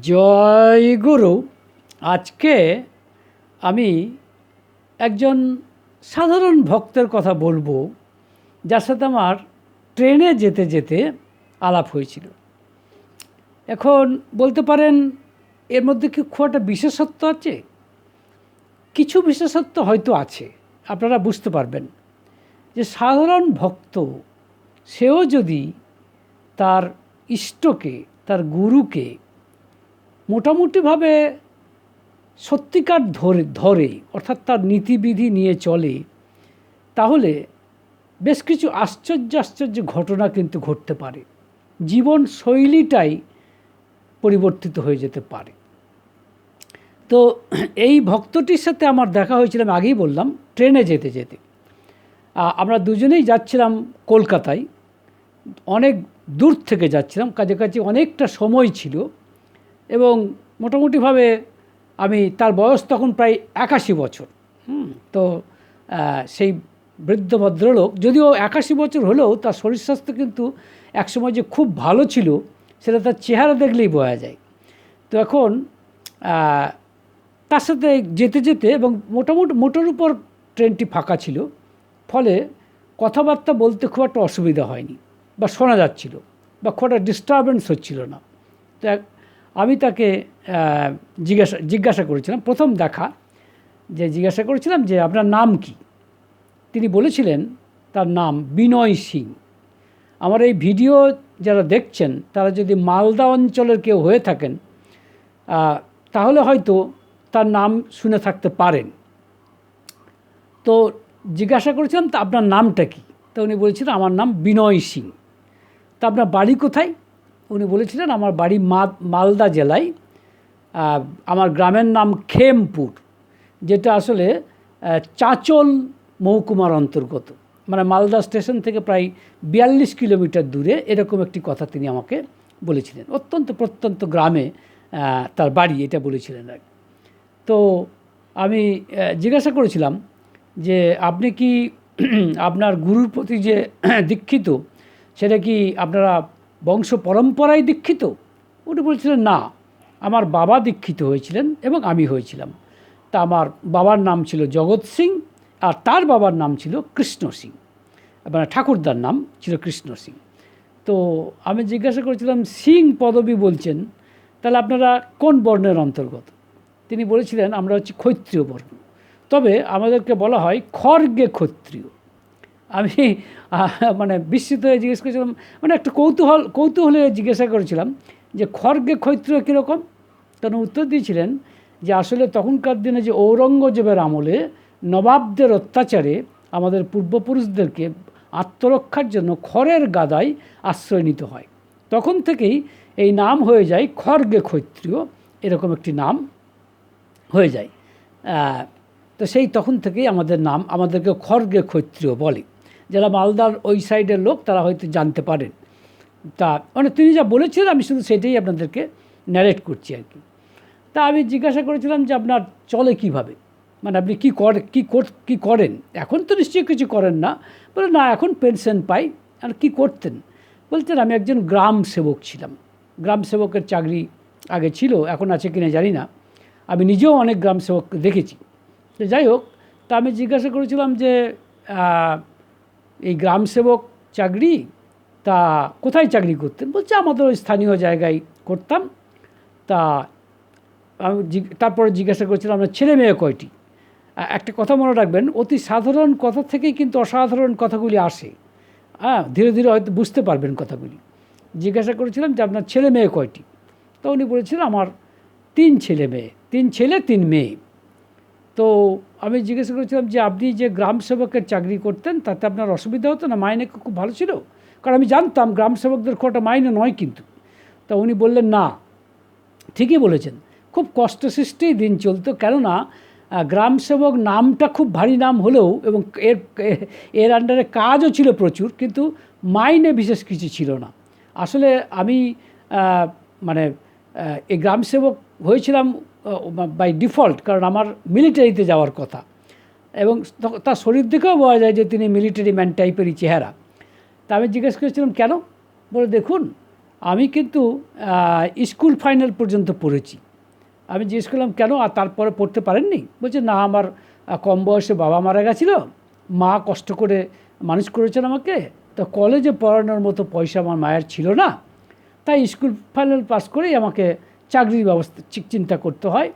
জয় গুরু, আজকে আমি একজন সাধারণ ভক্তের কথা বলব, যার সাথে আমার ট্রেনে যেতে যেতে আলাপ হয়েছিল। এখন বলতে পারেন, এর মধ্যে কি খুব একটা বিশেষত্ব আছে? কিছু বিশেষত্ব হয়তো আছে, আপনারা বুঝতে পারবেন। যে সাধারণ ভক্ত, সেও যদি তার ইষ্টকে, তার গুরুকে মোটামুটিভাবে সত্যিকার ধরে ধরে, অর্থাৎ তার নীতিবিধি নিয়ে চলে, তাহলে বেশ কিছু আশ্চর্য আশ্চর্য ঘটনা কিন্তু ঘটতে পারে। জীবন শৈলীটাই পরিবর্তিত হয়ে যেতে পারে। তো এই ভক্তটির সাথে আমার দেখা হয়েছিল, আমি আগেই বললাম, ট্রেনে যেতে যেতে। আমরা দুজনেই যাচ্ছিলাম কলকাতায়। অনেক দূর থেকে যাচ্ছিলাম, কাছাকাছি অনেকটা সময় ছিল। এবং মোটামুটিভাবে আমি তার বয়স তখন প্রায় একাশি বছর হুম, তো সেই বৃদ্ধ ভদ্রলোক যদিও একাশি বছর হলেও তার শরীর স্বাস্থ্য কিন্তু একসময় যে খুব ভালো ছিল সেটা তার চেহারা দেখলেই বোঝা যায়। তো এখন তার সাথে যেতে যেতে এবং মোটামুটি মোটোর উপর ট্রেনটি ফাঁকা ছিল ফলে কথাবার্তা বলতে খুব একটা অসুবিধা হয়নি বা শোনা যাচ্ছিল বা খুব একটা ডিস্টারবেন্স হচ্ছিল না। তো এক- আমি তাকে জিজ্ঞাসা জিজ্ঞাসা করেছিলাম, প্রথম দেখা যে জিজ্ঞাসা করেছিলাম যে আপনার নাম কি? তিনি বলেছিলেন, তার নাম বিনয় সিং। আমার এই ভিডিও যারা দেখছেন, তারা যদি মালদা অঞ্চলের কেউ হয়ে থাকেন তাহলে হয়তো তার নাম শুনে থাকতে পারেন। তো জিজ্ঞাসা করেছিলাম, তা আপনার নামটা কি? তো উনি বলেছিলেন, আমার নাম বিনয় সিং। তা আপনার বাড়ি কোথায়? উনি বলেছিলেন, আমার বাড়ি মালদা জেলায় আমার গ্রামের নাম খেমপুর, যেটা আসলে চাঁচল মহকুমার অন্তর্গত মানে মালদা স্টেশন থেকে প্রায় বিয়াল্লিশ কিলোমিটার দূরে এরকম একটি কথা তিনি আমাকে বলেছিলেন অত্যন্ত প্রত্যন্ত গ্রামে তার বাড়ি এটা বলেছিলেন আর। তো আমি জিজ্ঞাসা করেছিলাম যে, আপনি কি আপনার গুরুর প্রতি যে দীক্ষিত, সেটা কি আপনারা বংশ পরম্পরায় দীক্ষিত? উনি বলছিলেন, না, আমার বাবা দীক্ষিত হয়েছিলেন এবং আমি হয়েছিলাম। তা আমার বাবার নাম ছিল জগৎ সিং আর তার বাবার নাম ছিল কৃষ্ণ সিং। মানে ঠাকুরদার নাম ছিল কৃষ্ণ সিং। তো আমি জিজ্ঞাসা করেছিলাম, সিং পদবী বলছেন, তাহলে আপনারা কোন বর্ণের অন্তর্গত? তিনি বলেছিলেন, আমরা হচ্ছে ক্ষত্রিয় বর্ণ। তবে আমাদেরকে বলা হয় খর্গে ক্ষত্রিয়। আমি মানে বিস্মিত হয়ে জিজ্ঞেস করেছিলাম মানে একটা কৌতূহল, কৌতূহলে জিজ্ঞাসা করেছিলাম যে খর্গে ক্ষত্রিয় কীরকম? তখন উত্তর দিয়েছিলেন যে আসলে তখনকার দিনে যে ঔরঙ্গজেবের আমলে নবাবদের অত্যাচারে আমাদের পূর্বপুরুষদেরকে আত্মরক্ষার জন্য খড়ের গাদায় আশ্রয় নিতে হয়। তখন থেকেই এই নাম হয়ে যায় খর্গে ক্ষত্রিয়, এরকম একটি নাম হয়ে যায়। তো সেই তখন থেকেই আমাদের নাম, আমাদেরকে খড়গে ক্ষত্রিয় বলে। যারা মালদার ওই সাইডের লোক, তারা হয়তো জানতে পারেন। তা মানে তিনি যা বলেছিলেন আমি শুধু সেটাই আপনাদেরকে ন্যারেট করছি আর কি। তা আমি জিজ্ঞাসা করেছিলাম যে আপনার চলে কীভাবে? মানে আপনি কী করে, কী কী করেন? এখন তো নিশ্চয়ই কিছু করেন না। বলে, না, এখন পেনশন পাই। আর কি করতেন? বলতেন, আমি একজন গ্রাম সেবক ছিলাম। গ্রাম সেবকের চাকরি আগে ছিল, এখন আছে কিনা জানি না। আমি নিজেও অনেক গ্রাম সেবক দেখেছি। তো যাই হোক, তা আমি জিজ্ঞাসা করেছিলাম যে এই গ্রাম সেবক চাকরি, তা কোথায় চাকরি করতেন? বলছে, আমাদের ওই স্থানীয় জায়গায় করতাম। তা আমি তারপরে জিজ্ঞাসা করেছিলাম, আপনার ছেলে মেয়ে কয়টি? একটা কথা মনে রাখবেন, অতি সাধারণ কথা থেকেই কিন্তু অসাধারণ কথাগুলি আসে। হ্যাঁ ধীরে ধীরে হয়তো বুঝতে পারবেন কথাগুলি। জিজ্ঞাসা করেছিলাম যে, আপনার ছেলে মেয়ে কয়টি? তো উনি বলেছিলেন, আমার তিন ছেলে মেয়ে, তিন ছেলে, তিন মেয়ে। তো আমি জিজ্ঞেস করেছিলাম যে, আপনি যে গ্রাম সেবকের চাকরি করতেন, তাতে আপনার অসুবিধা হতো না? মাইনে খুব ভালো ছিল? কারণ আমি জানতাম গ্রাম সেবকদের একটা মাইনে নয় কিন্তু। তা উনি বললেন, না, ঠিকই বলেছেন। খুব কষ্টসৃষ্টেই দিন চলতো। কেননা গ্রাম সেবক নামটা খুব ভারী নাম হলেও এবং এর এর আন্ডারে কাজও ছিল প্রচুর, কিন্তু মাইনে বিশেষ কিছু ছিল না। আসলে আমি মানে এই গ্রাম সেবক হয়েছিলাম বাই ডিফল্ট কারণ আমার মিলিটারিতে যাওয়ার কথা। এবং তার শরীর দেখেও বলা যায় যে তিনি মিলিটারি ম্যান টাইপেরই চেহারা। তা আমি জিজ্ঞেস করেছিলাম, কেন? বলে, দেখুন, আমি কিন্তু স্কুল ফাইনাল পর্যন্ত পড়েছি। আমি জিজ্ঞেস করলাম, কেন? আর তারপরে পড়তে পারেননি? বলছে, না, আমার কম বয়সে বাবা মারা গেছিল। মা কষ্ট করে মানুষ করেছেন আমাকে। তো কলেজে পড়ানোর মতো পয়সা আমার মায়ের ছিল না। তাই স্কুল ফাইনাল পাস করেই আমাকে চাকরির ব্যবস্থা চিন্তা করতে হয়।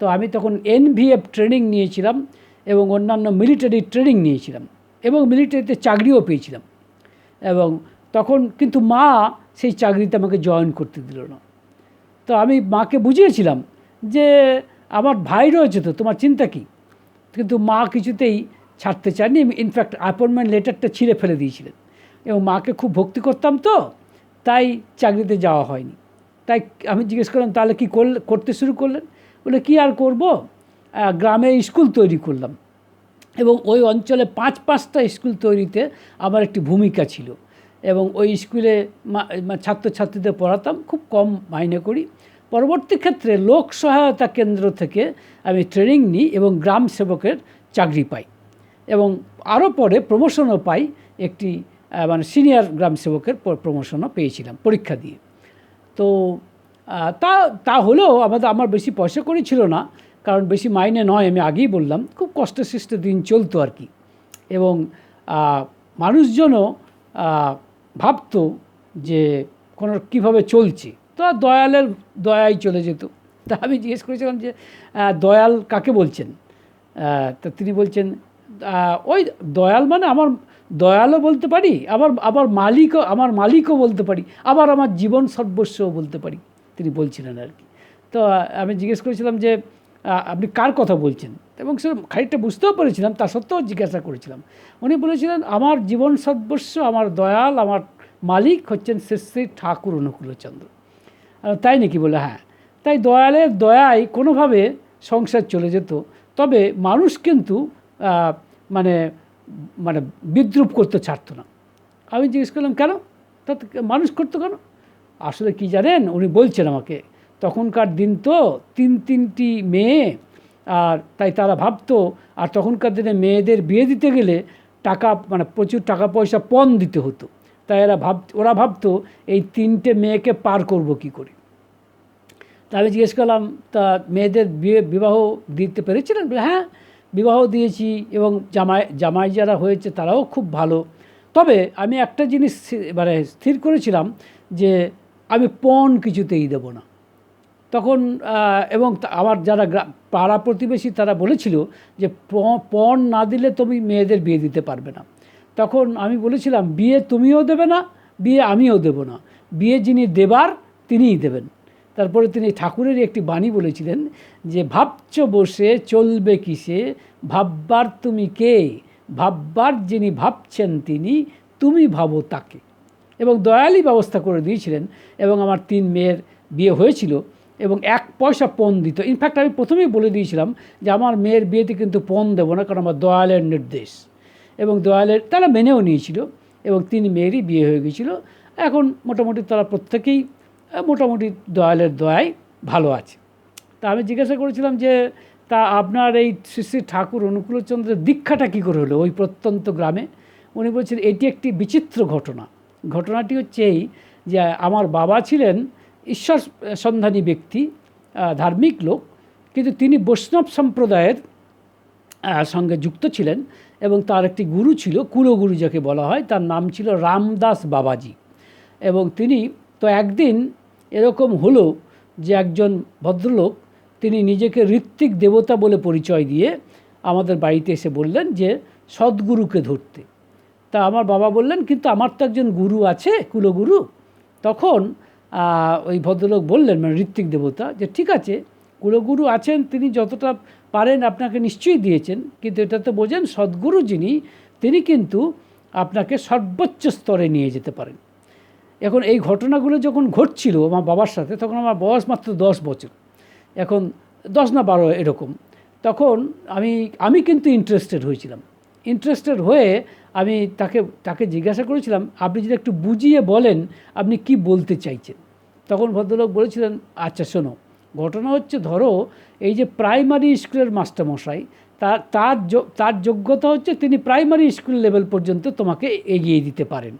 তো আমি তখন এনভিএফ ট্রেনিং নিয়েছিলাম এবং অন্যান্য মিলিটারি ট্রেনিং নিয়েছিলাম এবং মিলিটারিতে চাকরিও পেয়েছিলাম। এবং তখন কিন্তু মা সেই চাকরিতে আমাকে জয়েন করতে দিল না। তো আমি মাকে বুঝিয়েছিলাম যে আমার ভাই রয়েছে তো, তোমার চিন্তা কী? কিন্তু মা কিছুতেই ছাড়তে চাননি ইনফ্যাক্ট অ্যাপয়েন্টমেন্ট লেটারটা ছিঁড়ে ফেলে দিয়েছিলেন। এবং মাকে খুব ভক্তি করতাম তো, তাই চাকরিতে যাওয়া হয়নি। তাই আমি জিজ্ঞেস করলাম, তাহলে কি করলে, করতে শুরু করলেন? বলে, কি আর করব? গ্রামে স্কুল তৈরি করলাম। এবং ওই অঞ্চলে পাঁচ পাঁচটা স্কুল তৈরিতে আমার একটি ভূমিকা ছিল। এবং ওই স্কুলে ছাত্রছাত্রীদের পড়াতাম, খুব কম মাইনে করি। পরবর্তী ক্ষেত্রে লোক সহায়তা কেন্দ্র থেকে আমি ট্রেনিং নিই এবং গ্রাম সেবকের চাকরি পাই। এবং আরও পরে প্রমোশনও পাই একটি মানে সিনিয়র গ্রাম সেবকের প্রমোশনও পেয়েছিলাম পরীক্ষা দিয়ে। তো তা তা হলেও আমাদের, আমার বেশি পয়সা করি ছিল না, কারণ বেশি মাইনে নয়, আমি আগেই বললাম, খুব কষ্টসৃষ্ট দিন চলতো আর কি। এবং মানুষজনও ভাবতো যে কোনো কীভাবে চলছে। তো দয়ালের দয়াই চলে যেত। তা আমি জিজ্ঞেস করেছিলাম যে দয়াল কাকে বলছেন? তো তিনি বলছেন ওই দয়াল মানে আমার দয়ালও বলতে পারি, আবার আবার মালিকও, আমার মালিকও বলতে পারি, আবার আমার জীবন সর্বস্বও বলতে পারি, তিনি বলছিলেন আর কি। তো আমি জিজ্ঞেস করেছিলাম যে আপনি কার কথা বলছেন? এবং সে খানিকটা বুঝতেও পেরেছিলাম, তা সত্ত্বেও জিজ্ঞাসা করেছিলাম। উনি বলেছিলেন, আমার জীবন সর্বস্ব, আমার দয়াল, আমার মালিক হচ্ছেন শ্রী শ্রী ঠাকুর অনুকূলচন্দ্র। তাই নাকি বলে হ্যাঁ। তাই দয়ালের দয়ায় কোনোভাবে সংসার চলে যেত, তবে মানুষ কিন্তু মানে মানে বিদ্রুপ করতে ছাড়তো না। আমি জিজ্ঞেস করলাম, কেন? তাতে মানুষ করতো কেন? আসলে কি জানেন, উনি বলছেন আমাকে, তখনকার দিন তো তিন তিনটি মেয়ে, আর তাই তারা ভাবতো, আর তখনকার দিনে মেয়েদের বিয়ে দিতে গেলে টাকা মানে প্রচুর টাকা পয়সা পণ দিতে হতো। তাই এরা ভাব ওরা ভাবতো, এই তিনটে মেয়েকে পার করব কি করে? তা আমি জিজ্ঞেস করলাম, তা মেয়েদের বিয়ে, বিবাহ দিতে পেরেছিলেন? হ্যাঁ বিবাহ দিয়েছি এবং জামাই জামাই যারা হয়েছে তারাও খুব ভালো। তবে আমি একটা জিনিস মানে স্থির করেছিলাম যে আমি পণ কিছুতেই দেব না। তখন এবং আমার যারা পাড়া প্রতিবেশী তারা বলেছিল যে পণ না দিলে তুমি মেয়েদের বিয়ে দিতে পারবে না। তখন আমি বলেছিলাম, বিয়ে তুমিও দেবে না, বিয়ে আমিও দেব না। বিয়ে যিনি দেবার তিনিই দেবেন। তারপরে তিনি ঠাকুরেরই একটি বাণী বলেছিলেন যে, ভাবছ বসে চলবে কিসে? ভাববার তুমি কে? ভাববার যিনি ভাবছেন তিনি, তুমি ভাবো তাকে। এবং দয়ালই ব্যবস্থা করে দিয়েছিলেন এবং আমার তিন মেয়ের বিয়ে হয়েছিল এবং এক পয়সা পণ দিত। ইনফ্যাক্ট আমি প্রথমেই বলে দিয়েছিলাম যে, আমার মেয়ের বিয়েতে কিন্তু পণ দেবো না, কারণ আমার দয়ালের নির্দেশ। এবং দয়ালের তারা মেনেও নিয়েছিল এবং তিন মেয়েরই বিয়ে হয়ে গিয়েছিল। এখন মোটামুটি তারা প্রত্যেকেই মোটামুটি দয়ালের দয়ায় ভালো আছে। তা আমি জিজ্ঞাসা করেছিলাম যে, তা আপনার এই শ্রী শ্রী ঠাকুর অনুকূলচন্দ্রের দীক্ষাটা কী করে হলো ওই প্রত্যন্ত গ্রামে? উনি বলছেন, এটি একটি বিচিত্র ঘটনা। ঘটনাটি হচ্ছে এই যে, আমার বাবা ছিলেন ঈশ্বর সন্ধানী ব্যক্তি ধার্মিক লোক, কিন্তু তিনি বৈষ্ণব সম্প্রদায়ের সঙ্গে যুক্ত ছিলেন এবং তার একটি গুরু ছিল, কুলগুরু যাকে বলা হয়, তার নাম ছিল রামদাস বাবাজি। এবং তিনি তো একদিন এরকম হলো যে একজন ভদ্রলোক, তিনি নিজেকে ঋত্বিক দেবতা বলে পরিচয় দিয়ে আমাদের বাড়িতে এসে বললেন যে, সদ্গুরুকে ধরতে। তা আমার বাবা বললেন, কিন্তু আমার তো একজন গুরু আছে, কুলগুরু। তখন ওই ভদ্রলোক বললেন মানে ঋত্বিক দেবতা, যে, ঠিক আছে, কুলগুরু আছেন, তিনি যতটা পারেন আপনাকে নিশ্চয়ই দিয়েছেন, কিন্তু এটা তো বোঝেন, সদ্গুরু যিনি, তিনি কিন্তু আপনাকে সর্বোচ্চ স্তরে নিয়ে যেতে পারেন। এখন এই ঘটনাগুলো যখন ঘটছিল আমার বাবার সাথে, তখন আমার বয়স মাত্র দশ বছর। এখন দশ না বারো এরকম। তখন আমি আমি কিন্তু ইন্টারেস্টেড হয়েছিলাম। ইন্টারেস্টেড হয়ে আমি তাকে তাকে জিজ্ঞাসা করেছিলাম, আপনি যদি একটু বুঝিয়ে বলেন, আপনি কি বলতে চাইছেন? তখন ভদ্রলোক বলেছিলেন আচ্ছা শোনো, ঘটনা হচ্ছে ধরো, এই যে প্রাইমারি স্কুলের মাস্টারমশাই তার তার তার যোগ্যতা হচ্ছে তিনি প্রাইমারি স্কুল লেভেল পর্যন্ত তোমাকে এগিয়ে দিতে পারেন।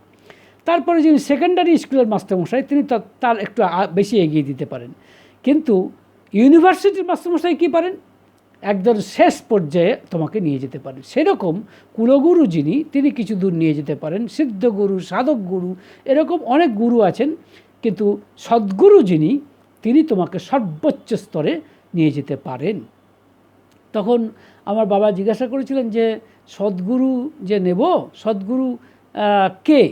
তারপরে যিনি সেকেন্ডারি স্কুলের মাস্টারমশাই, তিনি তার একটু বেশি এগিয়ে দিতে পারেন। কিন্তু ইউনিভার্সিটির মাস্টারমশাই কী পারেন? একজন শেষ পর্যায়ে তোমাকে নিয়ে যেতে পারেন। সেরকম কুলগুরু যিনি, তিনি কিছু দূর নিয়ে যেতে পারেন। সিদ্ধ গুরু সাধক গুরু এরকম অনেক গুরু আছেন। কিন্তু সদ্গুরু যিনি, তিনি তোমাকে সর্বোচ্চ স্তরে নিয়ে যেতে পারেন। তখন আমার বাবা জিজ্ঞাসা করেছিলেন যে, সদ্গুরু যে নেব, সদ্গুরু কে?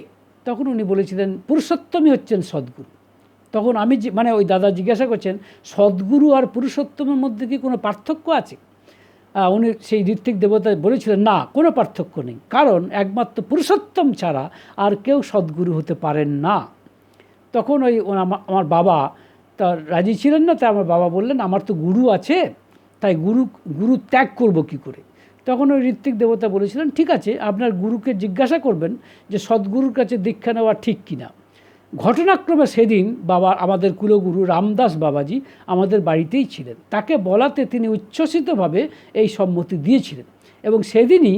তখন উনি বলেছিলেন, পুরুষোত্তমই হচ্ছেন সদ্গুরু। তখন আমি মানে ওই দাদা জিজ্ঞাসা করছেন, সদ্গুরু আর পুরুষোত্তমের মধ্যে কি কোনো পার্থক্য আছে? উনি সেই ঋত্বিক দেবতা বলেছিলেন, না, কোনো পার্থক্য নেই। কারণ একমাত্র পুরুষোত্তম ছাড়া আর কেউ সদ্গুরু হতে পারেন না। তখন ওই আমার বাবা তা রাজি ছিলেন না, তাই আমার বাবা বললেন, আমার তো গুরু আছে, তাই গুরু গুরু ত্যাগ করব কি করে? তখন ওই ঋত্বিক দেবতা বলেছিলেন, ঠিক আছে, আপনার গুরুকে জিজ্ঞাসা করবেন যে সদ্গুরুর কাছে দীক্ষা নেওয়া ঠিক কিনা। ঘটনাক্রমে সেদিন বাবা, আমাদের কুলগুরু রামদাস বাবাজি আমাদের বাড়িতেই ছিলেন। তাকে বলাতে তিনি উচ্ছ্বসিতভাবে এই সম্মতি দিয়েছিলেন এবং সেদিনই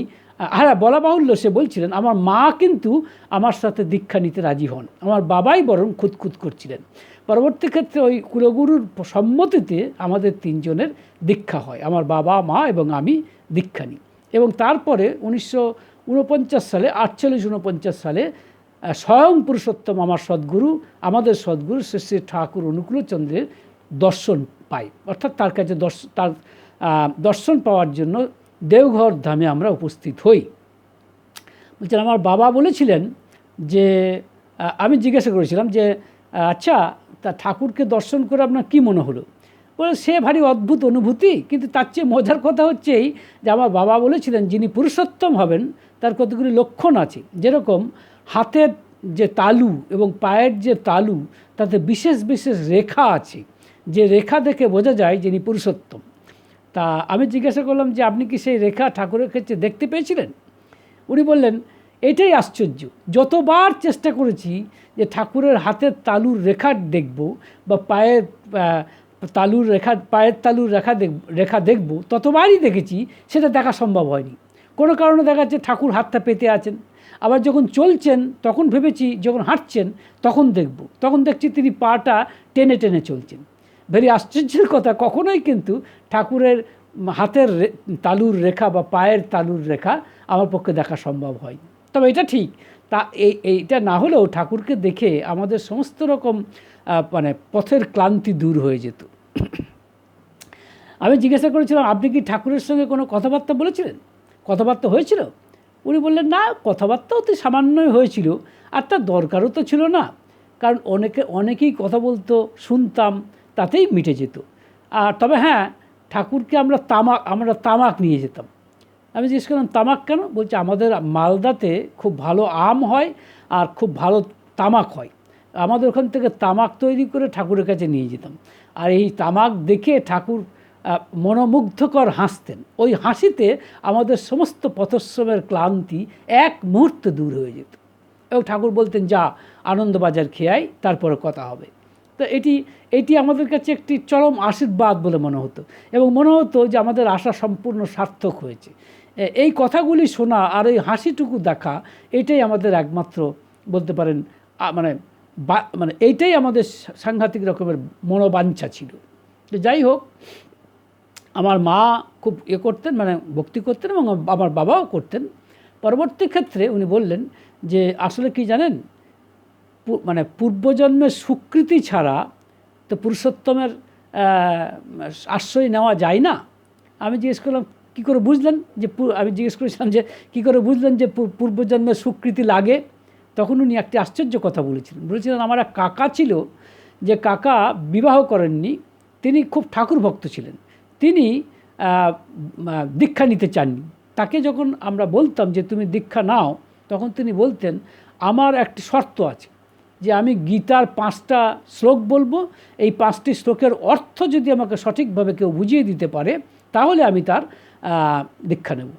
হ্যাঁ বলা বাহুল্য, সে বলছিলেন, আমার মা কিন্তু আমার সাথে দীক্ষা নিতে রাজি হন। আমার বাবাই বরং খুঁতখুত করছিলেন। পরবর্তী ক্ষেত্রে ওই কুলগুরুর সম্মতিতে আমাদের তিনজনের দীক্ষা হয়। আমার বাবা, মা এবং আমি দীক্ষা নিই। এবং তারপরে উনিশশো উনপঞ্চাশ সালে, আটচল্লিশ উনপঞ্চাশ সালে স্বয়ং পুরুষোত্তম আমার সদ্গুরু, আমাদের সদ্গুরু শ্রী শ্রী ঠাকুর অনুকূলচন্দ্রের দর্শন পাই। অর্থাৎ তার কাছে দর্শ, তার দর্শন পাওয়ার জন্য দেওঘর ধামে আমরা উপস্থিত হই। বলছেন, আমার বাবা বলেছিলেন যে আমি জিজ্ঞাসা করেছিলাম যে আচ্ছা তা ঠাকুরকে দর্শন করে আপনার কী মনে হলো? সে ভারী অদ্ভুত অনুভূতি, কিন্তু তার চেয়ে মজার কথা হচ্ছে এই যে আমার বাবা বলেছিলেন, যিনি পুরুষোত্তম হবেন, তার কতগুলি লক্ষণ আছে। যেরকম হাতের যে তালু এবং পায়ের যে তালু, তাতে বিশেষ বিশেষ রেখা আছে। যে রেখা দেখে বোঝা যায় যিনি পুরুষোত্তম। তা আমি জিজ্ঞাসা করলাম যে আপনি কি সেই রেখা ঠাকুরের ক্ষেত্রে দেখতে পেয়েছিলেন? উনি বললেন, এটাই আশ্চর্য। যতবার চেষ্টা করেছি যে ঠাকুরের হাতের তালুর রেখা দেখব বা পায়ের তালুর রেখা, পায়ের তালুর রেখা দেখ, রেখা দেখব, ততবারই দেখেছি সেটা দেখা সম্ভব হয়নি। কোনো কারণে দেখা যাচ্ছে ঠাকুর হাতটা পেতে আছেন। আবার যখন চলছেন, তখন ভেবেছি যখন হাঁটছেন, তখন দেখব। তখন দেখছি তিনি পাটা টেনে টেনে চলছেন। ভেরি আশ্চর্যের কথা, কখনোই কিন্তু ঠাকুরের হাতের তালুর রেখা বা পায়ের তালুর রেখা আমার পক্ষে দেখা সম্ভব হয় তবে এটা ঠিক এই, এইটা না হলেও ঠাকুরকে দেখে আমাদের সমস্ত রকম মানে পথের ক্লান্তি দূর হয়ে যেত। আমি জিজ্ঞাসা করেছিলাম, আপনি কি ঠাকুরের সঙ্গে কোনো কথাবার্তা বলেছিলেন? কথাবার্তা হয়েছিল? উনি বললেন, না, কথাবার্তা অতি সামান্যই হয়েছিল, আর তার দরকারও তো ছিল না, কারণ অনেকে, অনেকেই কথা বলতো, শুনতাম, তাতেই মিটে যেত। আর তবে হ্যাঁ ঠাকুরকে আমরা তামাক আমরা তামাক নিয়ে যেতাম। আমি জিজ্ঞেস করলাম, তামাক কেন? বলছে, আমাদের মালদাতে খুব ভালো আম হয় আর খুব ভালো তামাক হয়। আমাদের ওখান থেকে তামাক তৈরি করে ঠাকুরের কাছে নিয়ে যেতাম। আর এই তামাক দেখে ঠাকুর মনোমুগ্ধকর হাসতেন। ওই হাসিতে আমাদের সমস্ত পথশ্রমের ক্লান্তি এক মুহূর্তে দূর হয়ে যেত। এবং ঠাকুর বলতেন, যা আনন্দবাজার খেয়াই, তারপরে কথা হবে। তো এটি এটি আমাদের কাছে একটি চরম আশীর্বাদ বলে মনে হতো। এবং মনে হতো যে আমাদের আশা সম্পূর্ণ সার্থক হয়েছে। এই কথাগুলি শোনা আর এই হাসিটুকু দেখা, এটাই আমাদের একমাত্র বলতে পারেন মানে মানে এইটাই আমাদের সাংঘাতিক রকমের মনোবাঞ্ছা ছিল। যাই হোক, আমার মা খুব ইয়ে করতেন মানে ভক্তি করতেন এবং আমার বাবাও করতেন। পরবর্তী ক্ষেত্রে উনি বললেন যে, আসলে কি জানেন মানে পূর্বজন্মের স্বীকৃতি ছাড়া তো পুরুষোত্তমের আশ্রয় নেওয়া যায় না। আমি জিজ্ঞেস করলাম কী করে বুঝলেন যে আমি জিজ্ঞেস করেছিলাম যে কী করে বুঝলেন যে পূর্বজন্মের স্বীকৃতি লাগে? তখন উনি একটি আশ্চর্য কথা বলেছিলেন। বলেছিলেন, আমার এক কাকা ছিল যে কাকা বিবাহ করেননি, তিনি খুব ঠাকুর ভক্ত ছিলেন। তিনি দীক্ষা নিতে চাননি। তাকে যখন আমরা বলতাম যে তুমি দীক্ষা নাও, তখন তিনি বলতেন, আমার একটি শর্ত আছে যে আমি গীতার পাঁচটা শ্লোক বলব। এই পাঁচটি শ্লোকের অর্থ যদি আমাকে সঠিকভাবে কেউ বুঝিয়ে দিতে পারে, তাহলে আমি তার দীক্ষা নেব।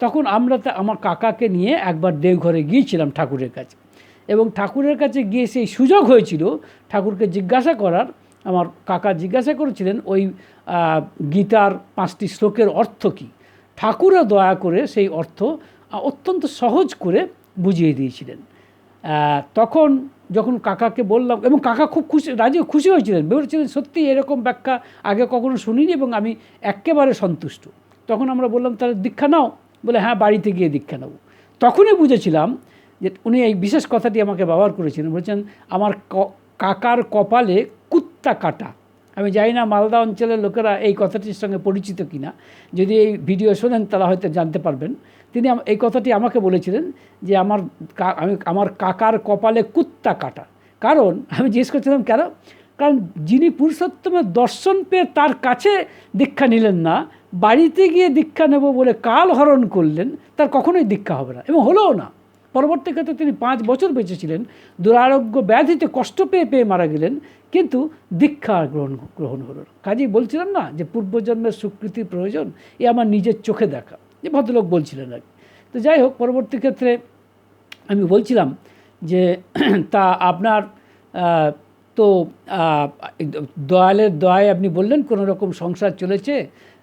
তখন আমরা তা আমার কাকাকে নিয়ে একবার দেওঘরে গিয়েছিলাম ঠাকুরের কাছে। এবং ঠাকুরের কাছে গিয়ে সেই সুযোগ হয়েছিল ঠাকুরকে জিজ্ঞাসা করার। আমার কাকা জিজ্ঞাসা করেছিলেন, ওই গীতার পাঁচটি শ্লোকের অর্থ কী? ঠাকুরও দয়া করে সেই অর্থ অত্যন্ত সহজ করে বুঝিয়ে দিয়েছিলেন। তখন যখন কাকাকে বললাম, এবং কাকা খুব খুশি রাজি খুশি হয়েছিলেন। বলেছিলেন সত্যি এরকম ব্যাখ্যা আগে কখনো শুনিনি এবং আমি একেবারে সন্তুষ্ট। তখন আমরা বললাম, তাহলে দীক্ষা নাও। বলে হ্যাঁ বাড়িতে গিয়ে দীক্ষা নেব। তখনই বুঝেছিলাম যে উনি এই বিশেষ কথাটি আমাকে ব্যবহার করেছিলেন। বলছেন, আমার কাকার কপালে কুত্তা কাটা। আমি জানি না মালদা অঞ্চলের লোকেরা এই কথাটির সঙ্গে পরিচিত কিনা। যদি এই ভিডিও শোনেন, তারা হয়তো জানতে পারবেন। তিনি এই কথাটি আমাকে বলেছিলেন যে, আমার আমি, আমার কাকার কপালে কুত্তা কাটা। কারণ, আমি জিজ্ঞেস করছিলাম, কেন? কারণ যিনি পুরুষোত্তমের দর্শন পেয়ে তার কাছে দীক্ষা নিলেন না বাড়িতে গিয়ে দীক্ষা নেব বলে কাল হরণ করলেন, তার কখনোই দীক্ষা হবে না এবং হলোও না পরবর্তী ক্ষেত্রে তিনি পাঁচ বছর বেঁচেছিলেন, দুরারোগ্য ব্যাধিতে কষ্ট পেয়ে পেয়ে মারা গেলেন, কিন্তু দীক্ষা গ্রহণ গ্রহণ হলো কাজেই বলছিলাম না যে পূর্বজন্মের স্বীকৃতির প্রয়োজন, এ আমার নিজের চোখে দেখা, যে ভদ্রলোক বলছিলেন আর। তো যাই হোক, পরবর্তী ক্ষেত্রে আমি বলছিলাম যে তা আপনার তো দয়ালের দয়ায় আপনি বললেন কোনো রকম সংসার চলেছে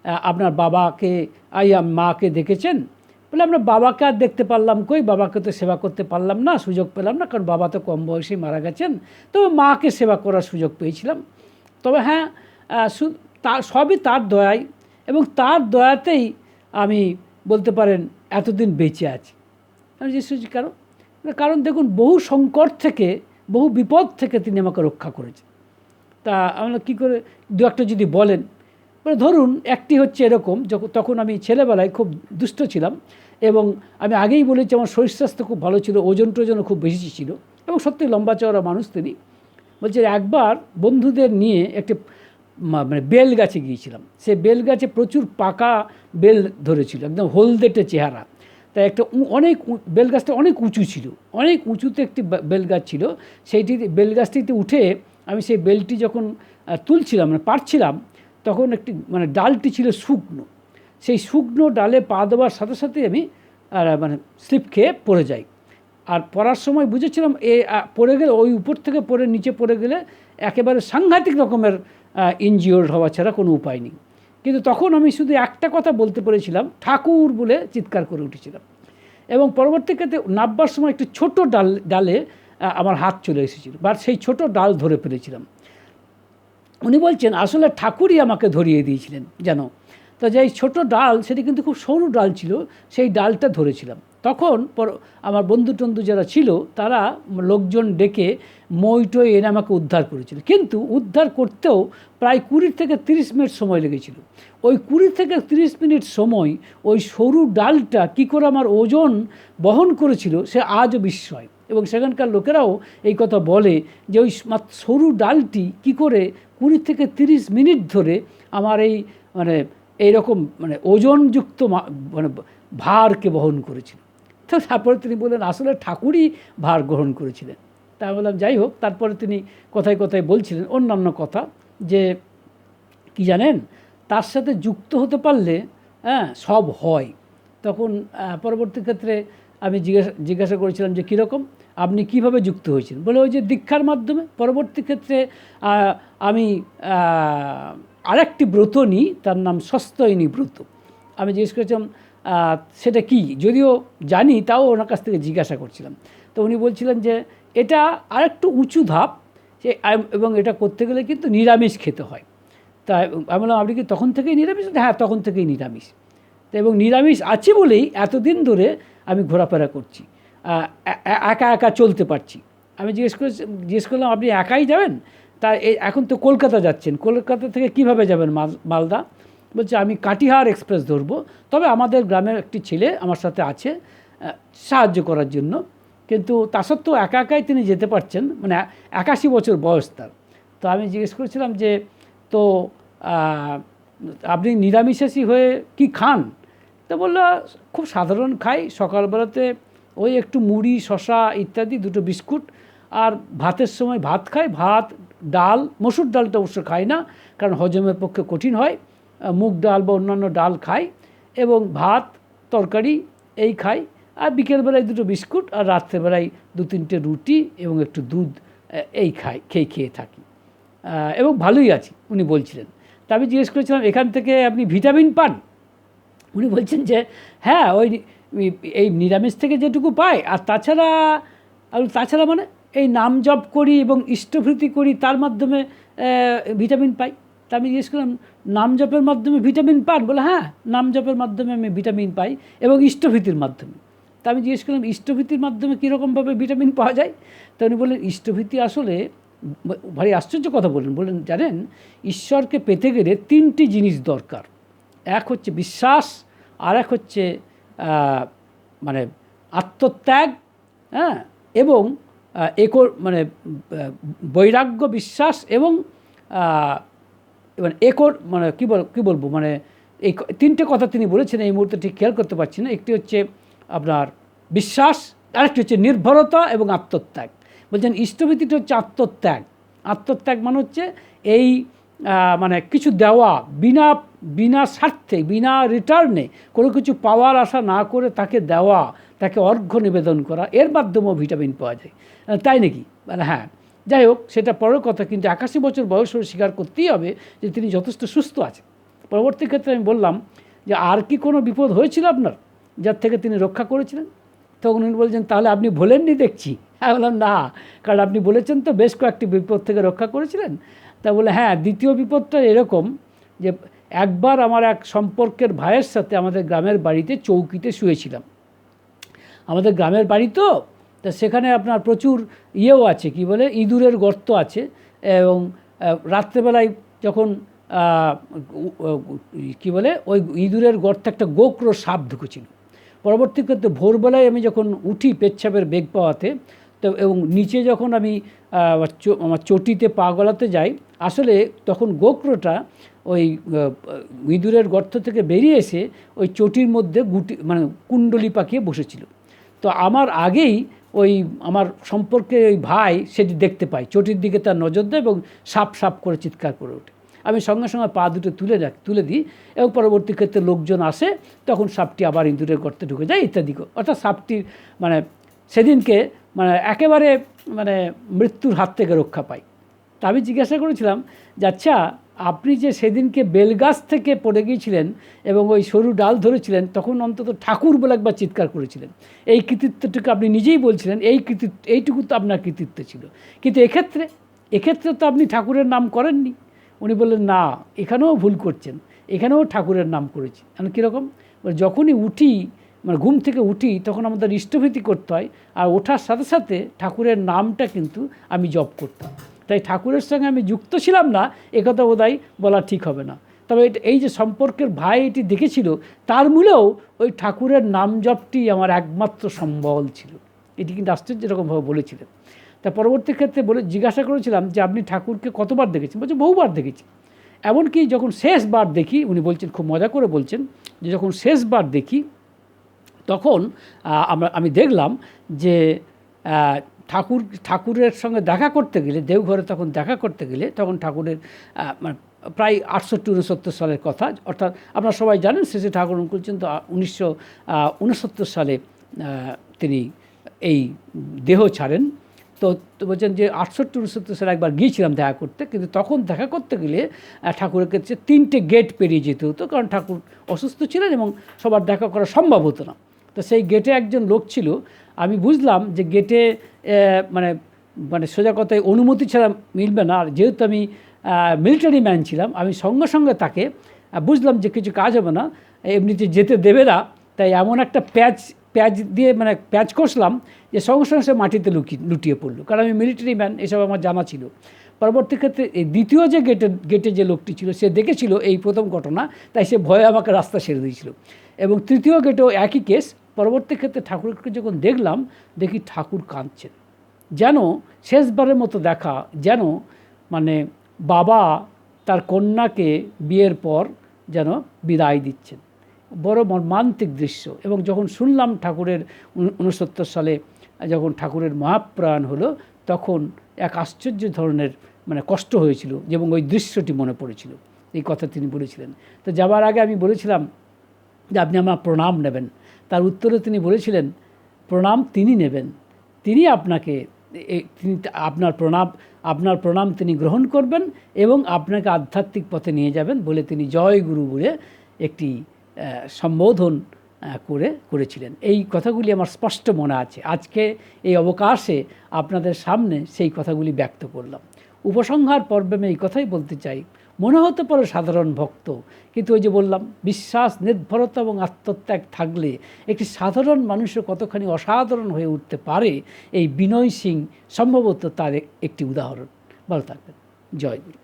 আপনার বাবাকে আই আম- মাকে দেখেছেন? বলে, আমরা বাবাকে আর দেখতে পারলাম কই? বাবাকে তো সেবা করতে পারলাম না, সুযোগ পেলাম না, কারণ বাবা তো কম বয়সেই মারা গেছেন। তবে মাকে সেবা করার সুযোগ পেয়েছিলাম। তবে হ্যাঁ তা, সবই তার দয়ায় এবং তার দয়াতেই আমি বলতে পারেন এতদিন বেঁচে আছি। আমি করছি কেন কারণ দেখুন, বহু সংকট থেকে, বহু বিপদ থেকে তিনি আমাকে রক্ষা করেছেন। তা আমরা কী করে? দু একটা যদি বলেন। ধরুন, একটি হচ্ছে এরকম যখন তখন আমি ছেলেবেলায় খুব দুষ্ট ছিলাম এবং আমি আগেই বলেছি আমার শরীর স্বাস্থ্য খুব ভালো ছিল, ওজন টোজনও খুব বেশি ছিল এবং সত্যি লম্বা চওড়া মানুষ তিনি। বলছে, একবার বন্ধুদের নিয়ে একটি মানে বেল গাছে গিয়েছিলাম। সে বেল গাছে প্রচুর পাকা বেল ধরেছিল, একদম হলদেটে চেহারা। তাই একটা অনেক বেল গাছটা অনেক উঁচু ছিল, অনেক উঁচুতে একটি বেল গাছ ছিল। সেইটি বেল গাছটিতে উঠে আমি সেই বেলটি যখন তুলছিলাম মানে পারছিলাম তখন একটি মানে ডালটি ছিল শুকনো। সেই শুকনো ডালে পা দেওয়ার সাথে সাথে আমি মানে স্লিপ খেয়ে পড়ে যাই। আর পড়ার সময় বুঝেছিলাম এ পড়ে গেলে, ওই উপর থেকে পড়ে, নিচে পড়ে গেলে একেবারে সাংঘাতিক রকমের ইনজিওর্ড হওয়া ছাড়া কোনো উপায় নেই। কিন্তু তখন আমি শুধু একটা কথা বলতে পেরেছিলাম, ঠাকুর বলে চিৎকার করে উঠেছিলাম। এবং পরবর্তীকালে নাববার সময় একটি ছোট ডাল, ডালে আমার হাত চলে এসেছিল, বা সেই ছোট ডাল ধরে ফেলেছিলাম। উনি বলছেন, আসলে ঠাকুরই আমাকে ধরিয়ে দিয়েছিলেন যেন তো যে ছোটো ডাল, সেটি কিন্তু খুব সরু ডাল ছিল, সেই ডালটা ধরেছিলাম। তখন পর আমার বন্ধু টন্ধু যারা ছিল, তারা লোকজন ডেকে মইটই এনে আমাকে উদ্ধার করেছিল। কিন্তু উদ্ধার করতেও প্রায় কুড়ি থেকে তিরিশ মিনিট সময় লেগেছিল। ওই কুড়ি থেকে তিরিশ মিনিট সময় ওই সরু ডালটা কি করে আমার ওজন বহন করেছিল, সে আজও বিস্ময়। এবং সেখানকার লোকেরাও এই কথা বলে যে ওই সরু ডালটি কি করে কুড়ি থেকে তিরিশ মিনিট ধরে আমার এই মানে এইরকম মানে ওজনযুক্ত মানে ভারকে বহন করেছিল। তো তারপরে তিনি বললেন, আসলে ঠাকুরই ভার গ্রহণ করেছিলেন। তা বললাম, যাই হোক। তারপরে তিনি কথায় কথায় বলছিলেন অন্যান্য কথা যে, কি জানেন, তার সাথে যুক্ত হতে পারলে হ্যাঁ সব হয়। তখন পরবর্তী ক্ষেত্রে আমি জিজ্ঞাসা জিজ্ঞাসা করেছিলাম যে, কীরকম? আপনি কীভাবে যুক্ত হয়েছেন? বলে ওই যে দীক্ষার মাধ্যমে পরবর্তী ক্ষেত্রে আমি আরেকটি ব্রত নিই, তার নাম সস্তয়নী ব্রত। আমি জিজ্ঞেস করেছিলাম সেটা কি? যদিও জানি, তাও ওনার কাছ থেকে জিজ্ঞাসা করছিলাম। তো উনি বলছিলেন যে, এটা আরেকটু উঁচু ধাপ এবং এটা করতে গেলে কিন্তু নিরামিষ খেতে হয়। তা, আমি বললাম, আপনি কি তখন থেকেই নিরামিষ? হ্যাঁ তখন থেকেই নিরামিষ। এবং নিরামিষ আছে বলেই এতদিন ধরে আমি ঘোরাফেরা করছি। একা একা চলতে পারছি। আমি জিজ্ঞেস করে জিজ্ঞেস করলাম, আপনি একাই যাবেন? তা এখন তো কলকাতা যাচ্ছেন। কলকাতা থেকে কীভাবে যাবেন মাল- মালদা? বলছে, আমি কাটিহার এক্সপ্রেস ধরবো। তবে আমাদের গ্রামের একটি ছেলে আমার সাথে আছে সাহায্য করার জন্য। কিন্তু তা সত্ত্বেও একা একাই তিনি যেতে পারছেন মানে একাশি বছর বয়স তার। তো আমি জিজ্ঞেস করেছিলাম যে, তো আপনি নিরামিষাশী হয়ে কি খান? তো বলল, খুব সাধারণ খাই। সকালবেলাতে ওই একটু মুড়ি শশা ইত্যাদি, দুটো বিস্কুট। আর ভাতের সময় ভাত খায়। ভাত, ডাল, মসুর ডালটা অবশ্য খাই না, কারণ হজমের পক্ষে কঠিন হয়। মুগ ডাল বা অন্যান্য ডাল খাই এবং ভাত, তরকারি, এই খাই আর বিকেলবেলায় দুটো বিস্কুট আর রাত্রেবেলায় দু তিনটে রুটি এবং একটু দুধ এই খাই খেয়ে খেয়ে থাকি। এবং ভালোই আছি, উনি বলছিলেন। তা আমি জিজ্ঞেস করেছিলাম, এখান থেকে আপনি ভিটামিন পান? উনি বলছেন যে হ্যাঁ ওই এই নিরামিষ থেকে যেটুকু পাই, আর তাছাড়া আর তাছাড়া মানে এই নাম জপ করি এবং ইষ্টভৃতি করি, তার মাধ্যমে ভিটামিন পাই। তা আমি জিজ্ঞেস করলাম, নাম জপের মাধ্যমে ভিটামিন পান? বলে হ্যাঁ নাম জপের মাধ্যমে আমি ভিটামিন পাই এবং ইষ্টভীতির মাধ্যমে। তা আমি জিজ্ঞেস করলাম, ইষ্টভীতির মাধ্যমে কীরকমভাবে ভিটামিন পাওয়া যায়? তো উনি বললেন, ইষ্টভীতি আসলে, ভারী আশ্চর্য কথা বললেন। বললেন, জানেন, ঈশ্বরকে পেতে গেলে তিনটি জিনিস দরকার। এক হচ্ছে বিশ্বাস, আর এক হচ্ছে মানে আত্মত্যাগ হ্যাঁ এবং একর মানে বৈরাগ্য বিশ্বাস এবং মানে একর মানে কী বল, কী বলব মানে এই তিনটে কথা তিনি বলেছেন, এই মুহূর্তে ঠিক খেয়াল করতে পারছি না। একটি হচ্ছে আপনার বিশ্বাস, আরেকটি হচ্ছে নির্ভরতা এবং আত্মত্যাগ। বলছেন ইষ্টভীতিটা হচ্ছে আত্মত্যাগ। আত্মত্যাগ মানে হচ্ছে এই মানে কিছু দেওয়া, বিনা বিনা স্বার্থে, বিনা রিটার্নে কোনো কিছু পাওয়ার আশা না করে তাকে দেওয়া, তাকে অর্ঘ্য নিবেদন করা, এর মাধ্যমেও ভিটামিন পাওয়া যায়। তাই নাকি? মানে হ্যাঁ যাই হোক, সেটা পরের কথা, কিন্তু একাশি বছর বয়স হলে স্বীকার করতেই হবে যে তিনি যথেষ্ট সুস্থ আছেন। পরবর্তী ক্ষেত্রে আমি বললাম যে আর কি কোনো বিপদ হয়েছিল আপনার, যার থেকে তিনি রক্ষা করেছিলেন? তখন উনি বলছেন, তাহলে আপনি ভোলেননি দেখছি। আমি বললাম, না, কারণ আপনি বলেছেন তো বেশ কয়েকটি বিপদ থেকে রক্ষা করেছিলেন। তা বলে হ্যাঁ দ্বিতীয় বিপদটা এরকম যে একবার আমার এক সম্পর্কের ভাইয়ের সাথে আমাদের গ্রামের বাড়িতে চৌকিতে শুয়েছিলাম। আমাদের গ্রামের বাড়ি তো, তা সেখানে আপনার প্রচুর ইয়েও আছে, কি বলে, ইঁদুরের গর্ত আছে এবং রাত্রেবেলায় যখন কি বলে, ওই ইঁদুরের গর্তে একটা গোক্র সাপ ঢুকেছিল। পরবর্তী ক্ষেত্রে ভোরবেলায় আমি যখন উঠি পেচ্ছাপের বেগ পাওয়াতে তো এবং নিচে যখন আমি আমার চটিতে পা গলাতে যাই, আসলে তখন গোক্রটা ওই ইঁদুরের গর্ত থেকে বেরিয়ে এসে ওই চটির মধ্যে গুটি মানে কুণ্ডলি পাকিয়ে বসেছিল। তো আমার আগেই ওই, আমার সম্পর্কে ওই ভাই সেটি দেখতে পাই চটির দিকে তার নজর দেয় এবং সাপ সাপ করে চিৎকার করে ওঠে। আমি সঙ্গে সঙ্গে পা দুটো তুলে রাখ, তুলে দিই এবং পরবর্তী ক্ষেত্রে লোকজন আসে, তখন সাপটি আবার ইঁদুরের গর্তে ঢুকে যায়, ইত্যাদি অর্থাৎ সাপটির মানে সেদিনকে মানে একেবারে মানে মৃত্যুর হাত থেকে রক্ষা পাই। তা আমি জিজ্ঞাসা করেছিলাম যে আচ্ছা আপনি যে সেদিনকে বেলগাছ থেকে পড়ে গিয়েছিলেন এবং ওই সরু ডাল ধরেছিলেন, তখন অন্তত ঠাকুর বলে একবার চিৎকার করেছিলেন। এই কৃতিত্বটুকু আপনি নিজেই বলছিলেন, এই কৃতিত্ব, এইটুকু তো আপনার কৃতিত্ব ছিল। কিন্তু এক্ষেত্রে এক্ষেত্রে তো আপনি ঠাকুরের নাম করেননি। উনি বললেন, না, এখানেও ভুল করছেন। এখানেও ঠাকুরের নাম করেছি। মানে কীরকম? যখনই উঠি মানে ঘুম থেকে উঠি তখন আমাদের ইষ্টভীতি করতে হয়, আর ওঠার সাথে সাথে ঠাকুরের নামটা কিন্তু আমি জপ করতাম। তাই ঠাকুরের সঙ্গে আমি যুক্ত ছিলাম না একথা বোধহয় বলা ঠিক হবে না। তবে এই যে সম্পর্কের ভাই এটি দেখেছিল, তার মূলেও ওই ঠাকুরের নাম জপটি আমার একমাত্র সম্বল ছিল। এটি কিন্তু আশ্চর্য এরকমভাবে বলেছিলেন। তা পরবর্তী ক্ষেত্রে বলে, জিজ্ঞাসা করেছিলাম যে, আপনি ঠাকুরকে কতবার দেখেছেন? বলছে, বহুবার দেখেছি। এমনকি যখন শেষবার দেখি, উনি বলছেন, খুব মজা করে বলছেন, যে যখন শেষবার দেখি তখন আমরা, আমি দেখলাম যে ঠাকুর, ঠাকুরের সঙ্গে দেখা করতে গেলে, দেওঘরে তখন দেখা করতে গেলে, তখন ঠাকুরের মানে প্রায় আটষট্টি, উনসত্তর সালের কথা, অর্থাৎ আপনারা সবাই জানেন শেষে ঠাকুর অনুকূলচন্দ উনিশশো উনসত্তর সালে তিনি এই দেহ ছাড়েন। তো তো বলছেন যে, আটষট্টি, উনসত্তর সালে একবার গিয়েছিলাম দেখা করতে, কিন্তু তখন দেখা করতে গেলে ঠাকুরের কাছে তিনটে গেট পেরিয়ে যেতে হতো, কারণ ঠাকুর অসুস্থ ছিলেন এবং সবার দেখা করা সম্ভব হতো না। তো সেই গেটে একজন লোক ছিল, আমি বুঝলাম যে গেটে মানে মানে সোজা কথায় অনুমতি ছাড়া মিলবে না। আর যেহেতু আমি মিলিটারি ম্যান ছিলাম, আমি সঙ্গে সঙ্গে তাকে বুঝলাম যে কিছু কাজ হবে না, এমনিতে যেতে দেবে না, তাই এমন একটা প্যাচ প্যাচ দিয়ে মানে প্যাচ কষলাম যে সঙ্গে সঙ্গে সে মাটিতে লুকি, লুটিয়ে পড়ল। কারণ আমি মিলিটারি ম্যান এসব আমার জানা ছিল। পরবর্তী ক্ষেত্রে এই দ্বিতীয় যে গেটে গেটে যে লোকটি ছিল, সে দেখেছিল এই প্রথম ঘটনা, তাই সে ভয়ে আমাকে রাস্তা ছেড়ে দিয়েছিল। এবং তৃতীয় গেটেও একই কেস পরবর্তী ক্ষেত্রে ঠাকুরকে যখন দেখলাম, দেখি ঠাকুর কাঁদছেন। যেন শেষবারের মতো দেখা, যেন মানে বাবা তার কন্যাকে বিয়ের পর যেন বিদায় দিচ্ছেন। বড় মর্মান্তিক দৃশ্য এবং যখন শুনলাম ঠাকুরের উনসত্তর সালে যখন ঠাকুরের মহাপ্রাণ হলো, তখন এক আশ্চর্য ধরনের মানে কষ্ট হয়েছিল এবং ওই দৃশ্যটি মনে পড়েছিল। এই কথা তিনি বলেছিলেন। তো যাবার আগে আমি বলেছিলাম যে, আপনি আমার প্রণাম নেবেন। তার উত্তরে তিনি বলেছিলেন, প্রণাম তিনি নেবেন। তিনি আপনাকে তিনি আপনার প্রণাম আপনার প্রণাম তিনি গ্রহণ করবেন এবং আপনাকে আধ্যাত্মিক পথে নিয়ে যাবেন বলে তিনি জয় গুরু বলে একটি সম্বোধন করে, করেছিলেন। এই কথাগুলি আমার স্পষ্ট মনে আছে। আজকে এই অবকাশে আপনাদের সামনে সেই কথাগুলি ব্যক্ত করলাম। উপসংহার পর্বে আমি এই কথাই বলতে চাই। মনে হতে পারে সাধারণ ভক্ত, কিন্তু ওই যে বললাম, বিশ্বাস, নির্ভরতা এবং আত্মত্যাগ থাকলে একটি সাধারণ মানুষও কতখানি অসাধারণ হয়ে উঠতে পারে, এই বিনয় সিং সম্ভবত তার একটি উদাহরণ। ভালো থাকবেন। জয় গুরু।